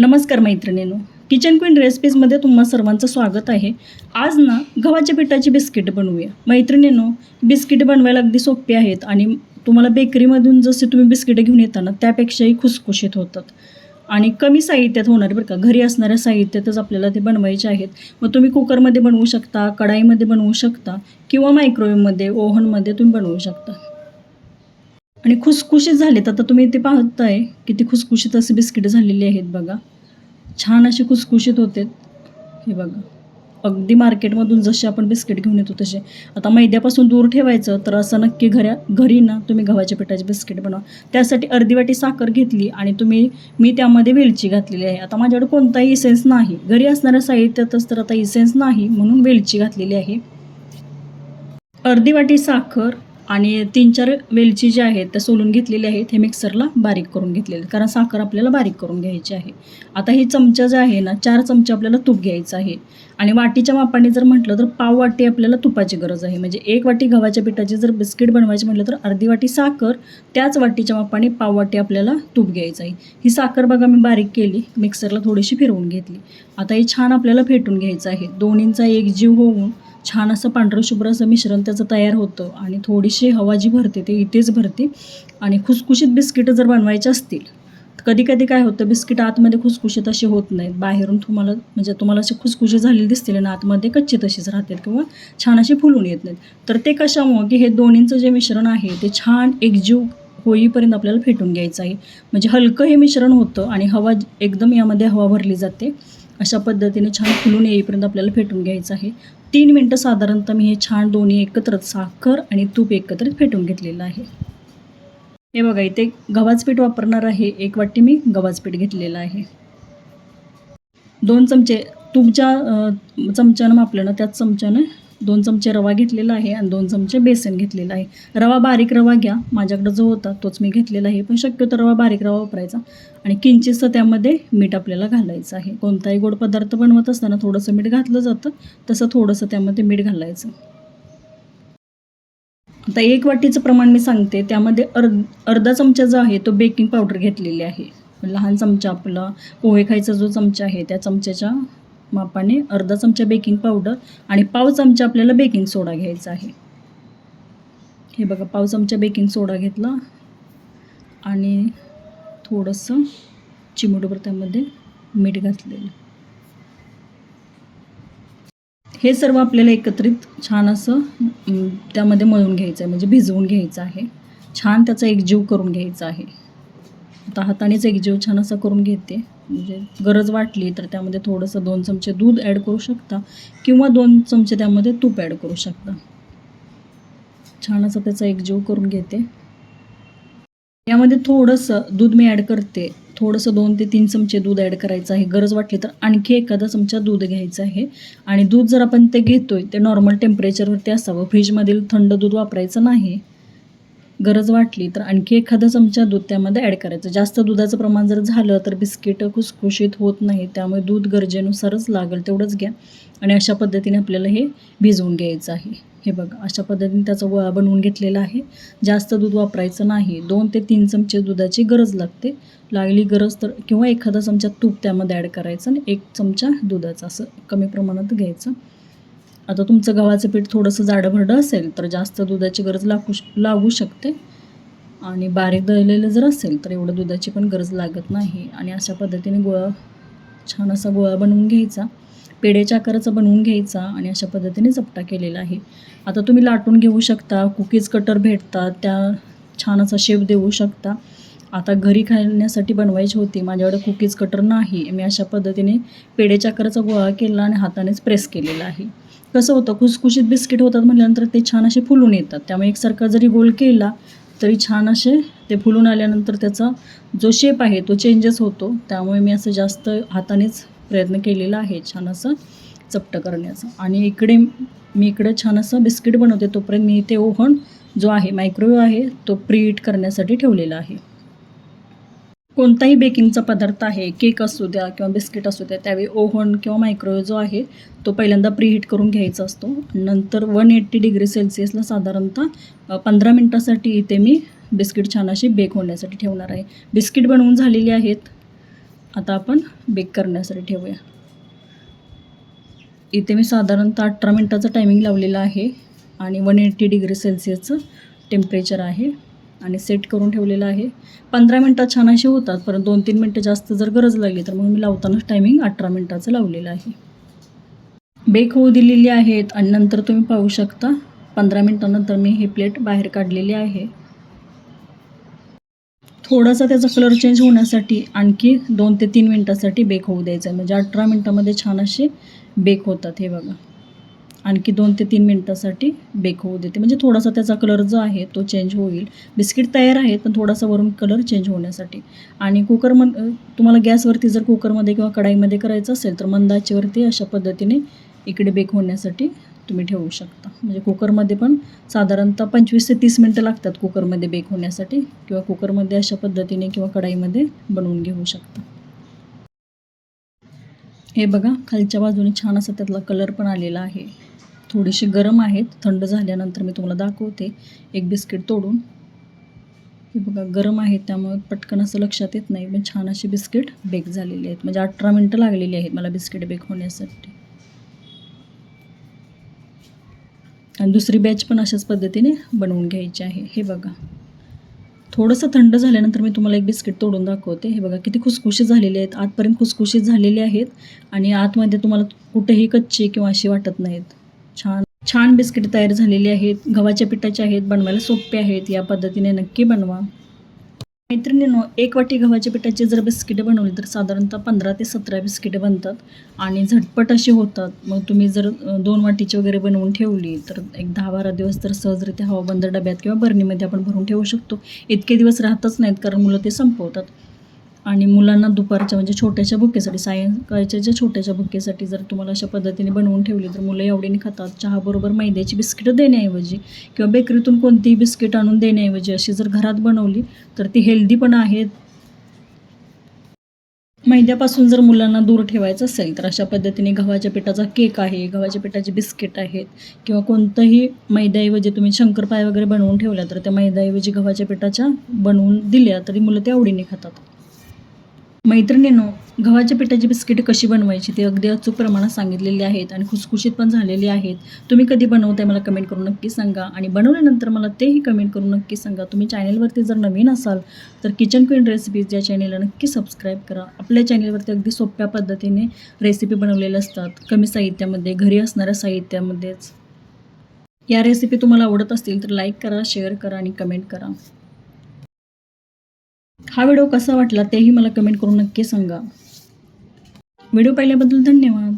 नमस्कार मैत्रिणींनो. Kitchen queen रेसिपीजमध्ये तुम्हा सर्वांचं स्वागत आहे. आज ना गव्हाच्या पिठाची बिस्किट बनवूया. मैत्रिणींनो बिस्किट बनवायला अगदी सोपी आहेत आणि तुम्हाला बेकरीमधून जसे तुम्ही बिस्किटं घेऊन येता ना त्यापेक्षाही खुसखुशीत होतात. आणि कमी साहित्यात होणार बरं का. घरी असणाऱ्या साहित्यातच आपल्याला ते बनवायचे आहेत. मग तुम्ही कुकरमध्ये बनवू शकता कढाईमध्ये बनवू शकता किंवा मायक्रोवेव्हमध्ये ओव्हनमध्ये तुम्ही बनवू शकता. आणि खुसखुशीत झालेत. आता तुम्ही ते पाहताय किती खुसखुशीत असे बिस्किटं झालेली आहेत बघा. छान असे खुसखुशीत होते. हे बघा. अगदी मार्केटमधून जसे आपण बिस्किट घेऊन येतो तसे. आता मैद्यापासून दूर ठेवायचं तर असं नक्की घऱ्या घरी ना तुम्ही गव्हाच्या पिठाचे बिस्किट बनवा. त्यासाठी अर्धी वाटी साखर घेतली आणि तुम्ही मी त्यामध्ये वेलची घातलेली आहे. आता माझ्याकडे कोणताही इसेन्स नाही. घरी असणाऱ्या साहित्यातच तर आता इसेन्स नाही म्हणून वेलची घातलेली आहे. अर्धी वाटी साखर आणि तीन चार वेलची जे आहेत त्या सोलून घेतलेल्या आहेत हे मिक्सरला बारीक करून घेतलेले कारण साखर आपल्याला बारीक करून घ्यायची आहे. आता ही चमचा जे आहे ना चार चमचे आपल्याला तूप घ्यायचं आहे. आणि वाटीच्या मापाने जर म्हटलं तर पाव वाटी आपल्याला तुपाची गरज आहे. म्हणजे एक वाटी गव्हाच्या पिठाची जर बिस्किट बनवायची म्हटलं तर अर्धी वाटी साखर त्याच वाटीच्या मापाने पाव वाटी आपल्याला तूप घ्यायचं आहे. ही साखर बघा मी बारीक केली मिक्सरला थोडीशी फिरवून घेतली. आता हे छान आपल्याला फेटून घ्यायचं आहे. दोन्हींचा एक जीव होऊन छान असं पांढरं शुभ्र असं मिश्रण त्याचं तयार होतं आणि थोडीशी हवा जी भरते ते इथेच भरते. आणि खुसखुशीत बिस्किटं जर बनवायचे असतील कधी कधी काय होतं बिस्किट आतमध्ये खुसखुशीत अशी होत नाहीत. बाहेरून तुम्हाला म्हणजे तुम्हाला असे खुसखुशी झालेली दिसतील आणि आतमध्ये कच्चे तशीच राहतील किंवा छान अशी फुलून येत नाहीत. तर ते कशामुळं की हे दोन्हींचं जे मिश्रण आहे ते छान एकजीव होईपर्यंत आपल्याला फेटून घ्यायचं आहे. म्हणजे हलकं हे मिश्रण होतं आणि हवा एकदम यामध्ये हवा भरली जाते. अशा पद्धतीने छान फुलून येईपर्यंत आपल्याला फेटून घ्यायचं आहे. तीन मिनटं साधारणतः मी हे छान दोन्ही एकत्र साखर आणि तूप एकत्रित फेटून घेतलेलं आहे. हे बघा इथे गव्हाचं पीठ वापरणार आहे. एक वाटी मी गव्हाचं पीठ घेतलेलं आहे. दोन चमचे तुमच्या चमच्यानं मापल्यानं त्याच चमच्यानं दोन चमचे रवा घेतलेला आहे आणि दोन चमचे बेसन घेतलेला आहे. रवा बारीक रवा घ्या. माझ्याकडं जो होता तोच मी घेतलेला आहे. पण शक्यतो रवा बारीक रवा वापरायचा. आणि किंचितसं त्यामध्ये मीठ आपल्याला घालायचं आहे. कोणताही गोड पदार्थ बनवत असताना थोडंसं मीठ घातलं जातं. तसं थोडंसं त्यामध्ये मीठ घालायचं. आता एक वाटीचं प्रमाण मी सांगते. त्यामध्ये अर्ध अर्धा चमचा जो आहे तो बेकिंग पावडर घेतलेली आहे. लहान चमचा आपला पोहे खायचा जो चमचा आहे त्या चमच्याच्या मापाने अर्धा चमचा बेकिंग पावडर आणि पाव चमचा आपल्याला बेकिंग सोडा घ्यायचा आहे. हे बघा पाव चमचा बेकिंग सोडा घेतला. आणि थोडंसं चिमूटभर त्यामध्ये मीठ घातलेलं. हे सर्व आपल्याला एकत्रित छान असं त्यामध्ये मळून घ्यायचं आहे म्हणजे भिजवून घ्यायचं आहे. छान त्याचा एकजीव करून घ्यायचा आहे. आता हातानेच एकजीव छान असा करून घेते. म्हणजे गरज वाटली तर त्यामध्ये थोडंसं दोन चमचे दूध ॲड करू शकता किंवा दोन चमचे त्यामध्ये तूप ॲड करू शकता. छान असं त्याचा एकजीव करून घेते. यामध्ये थोडंसं दूध मी ॲड करते. थोडंसं दोन ते तीन चमचे दूध ॲड करायचं आहे. गरज वाटली तर आणखी एखादा चमचा दूध घ्यायचं आहे. आणि दूध जर आपण ते घेतोय ते नॉर्मल टेम्परेचरवरती असावं. फ्रीजमधील थंड दूध वापरायचं नाही. गरज वाटली तर आणखी एखादा चमचा दूध त्यामध्ये ॲड करायचं. जास्त दुधाचं प्रमाण जर झालं तर बिस्किटं खुसखुशीत होत नाही त्यामुळे दूध गरजेनुसारच लागेल तेवढंच घ्या. आणि अशा पद्धतीने आपल्याला हे भिजवून घ्यायचं आहे. हे बघा अशा पद्धतीने त्याचा गोळा बनवून घेतलेला आहे. जास्त दूध वापरायचं नाही. दोन ते तीन चमचे दुधाची गरज लागते. लागली गरज तर किंवा एखादा चमचा तूप त्यामध्ये ॲड करायचं आणि एक चमचा दुधाचा असं कमी प्रमाणात घ्यायचं. आता तुमचं गव्हाचं पीठ थोडंसं जाडंभरडं असेल तर जास्त दुधाची गरज लागू लागू शकते. आणि बारीक दळलेलं जर असेल तर एवढं दुधाची पण गरज लागत नाही. आणि अशा पद्धतीने गोळा छान असा गोळा बनवून घ्यायचा. पेढ्याच्या आकाराचा बनवून घ्यायचा आणि अशा पद्धतीने चपटा केलेला आहे. आता तुम्ही लाटून घेऊ शकता कुकीज कटर भेटतात त्या छान असा शेप देऊ शकता. आता घरी खाण्यासाठी बनवायची होती. माझ्याकडे कुकीज कटर नाही. मी अशा पद्धतीने पेढेच्या आकाराचा गोळा केला आणि हातानेच प्रेस केलेला आहे. कसं होतं खुसखुशीत बिस्किट होतात म्हटल्यानंतर ते छान असे फुलून येतात. त्यामुळे एकसारखा जरी गोल केला तरी छान असे ते फुलून आल्यानंतर त्याचा जो शेप आहे तो चेंजेस होतो. त्यामुळे मी असं जास्त हातानेच प्रयत्न केलेला आहे छान असं चपटं करण्याचा. आणि इकडे मी इकडे छान असं बिस्किट बनवते तोपर्यंत मी ते ओव्हन जो आहे मायक्रोवेव्ह आहे तो प्रीट करण्यासाठी ठेवलेला आहे. कोणताही बेकिंगचा पदार्थ आहे केक असू द्या किंवा बिस्किट असू द्या त्यावेळी ओव्हन किंवा मायक्रोवेव्ह जो आहे तो पहिल्यांदा प्रीहीट करून घ्यायचा असतो. नंतर वन एट्टी डिग्री सेल्सिअसला साधारणतः पंधरा मिनटासाठी इथे मी बिस्किट छान अशी बेक होण्यासाठी ठेवणार आहे. बिस्किट बनवून झालेली आहेत. आता आपण बेक करण्यासाठी ठेवूया. इथे मी साधारणतः अठरा मिनटाचं टायमिंग लावलेलं आहे आणि वन एट्टी डिग्री सेल्सिअसचं टेम्परेचर आहे. आणि सेट करून ठेवलेलं आहे. पंधरा मिनटात छान असे होतात परंतु दोन तीन मिनटं जास्त जर गरज लागली तर मग मी लावतानाच टायमिंग अठरा मिनटाचं लावलेलं आहे. बेक होऊ दिलेली आहेत आणि नंतर तुम्ही पाहू शकता पंधरा मिनटानंतर मी ही प्लेट बाहेर काढलेली आहे. थोडासा त्याचा कलर चेंज होण्यासाठी आणखी दोन ते तीन मिनटासाठी बेक होऊ द्यायचं आहे. म्हणजे अठरा मिनटामध्ये छान असे बेक होतात हे बघा. आणखी दोन ते तीन मिनटासाठी बेक होऊ देते. म्हणजे थोडासा त्याचा कलर जो आहे तो चेंज होईल. बिस्किट तयार आहे पण थोडासा वरून कलर चेंज होण्यासाठी. आणि कुकरम तुम्हाला गॅसवरती जर कुकरमध्ये किंवा कढाईमध्ये करायचं असेल तर मंदाचीवरती अशा पद्धतीने इकडे बेक होण्यासाठी तुम्ही ठेवू शकता. म्हणजे कुकरमध्ये पण साधारणतः पंचवीस ते तीस मिनटं लागतात कुकरमध्ये बेक होण्यासाठी किंवा कुकरमध्ये अशा पद्धतीने किंवा कढाईमध्ये बनवून घेऊ शकता. हे बघा खालच्या बाजूने छान असा त्यातला कलर पण आलेला आहे. थोडीशी गरम आहेत. थंड झाल्यानंतर मी तुम्हाला दाखवते. एक बिस्किट तोडून. हे बघा गरम आहेत. त्यामुळे पटकन असं लक्षात येत नाही. पण छान असे बिस्किट बेक झालेले आहेत. म्हणजे अठरा मिनटं लागलेली आहेत मला बिस्किट बेक होण्यासाठी. आणि दुसरी बॅच पण अशाच पद्धतीने बनवून घ्यायची आहे. हे बघा. थोडंसं थंड झाल्यानंतर मी तुम्हाला एक बिस्किट तोडून दाखवते. हे बघा किती खुसखुशीत झालेले आहेत. आतपर्यंत खुसखुशीत झालेले आहेत. आणि आतमध्ये तुम्हाला कुठेही कच्चे किंवा अशी वाटत नाहीत. छान छान बिस्किट तयार झालेली आहेत गव्हाच्या पिठाचे आहेत बनवायला सोपे आहेत या पद्धतीने नक्की बनवा. मैत्रिणींनो एक वाटी गव्हाच्या पिठाची जर बिस्किटं बनवली तर साधारणतः पंधरा ते सतरा बिस्किटं बनतात आणि झटपट अशी होतात. मग तुम्ही जर दोन वाटीची वगैरे बनवून ठेवली तर एक दहा बारा दिवस तर सहजरित्या हवाबंद डब्यात किंवा बरणीमध्ये आपण भरून ठेवू शकतो. इतके दिवस राहतच नाहीत कारण मुलं ते संपवतात. आणि मुलांना दुपारच्या म्हणजे छोट्याशा बुकेसाठी सायंकाळच्या ज्या छोट्याशा बुकेसाठी जर तुम्हाला अशा पद्धतीने बनवून ठेवली तर मुलं एवढीने खातात. चहाबरोबर मैद्याची बिस्किटं देण्याऐवजी किंवा बेकरीतून कोणतीही बिस्किट आणून देण्याऐवजी अशी जर घरात बनवली तर ती हेल्दी पण आहेत मैद्यापासून जर मुलांना दूर ठेवायचं असेल तर अशा पद्धतीने गव्हाच्या पिठाचा केक आहे गव्हाच्या पिठाचे बिस्किट आहेत किंवा कोणतंही मैद्याऐवजी तुम्ही शंकरपाय वगैरे बनवून ठेवल्या तर त्या मैद्याऐवजी गव्हाच्या पिठाच्या बनवून दिल्या तरी मुलं ते आवडीने खातात. मैत्रिणींनो गव्हाच्या पिठाची बिस्किटे कशी बनवायची ते अगदी अचूक प्रमाणात सांगितलेली आहेत आणि खुसखुशीत पण झालेली आहेत. तुम्ही कधी बनवताय मला कमेंट करून नक्की सांगा. आणि बनवल्यानंतर मला तेही कमेंट करून नक्की सांगा. तुम्ही चॅनेलवरती जर नवीन असाल तर किचन क्वीन रेसिपीज या चॅनेलला नक्की सबस्क्राईब करा. आपल्या चॅनेलवरती अगदी सोप्या पद्धतीने रेसिपी बनवलेल्या असतात. कमी साहित्यामध्ये घरी असणाऱ्या साहित्यामध्येच. या रेसिपी तुम्हाला आवडत असतील तर लाईक करा शेअर करा आणि कमेंट करा. हा व्हिडिओ कसा वाटला तेही मला कमेंट करून नक्की सांगा. व्हिडिओ पाहिल्याबद्दल धन्यवाद.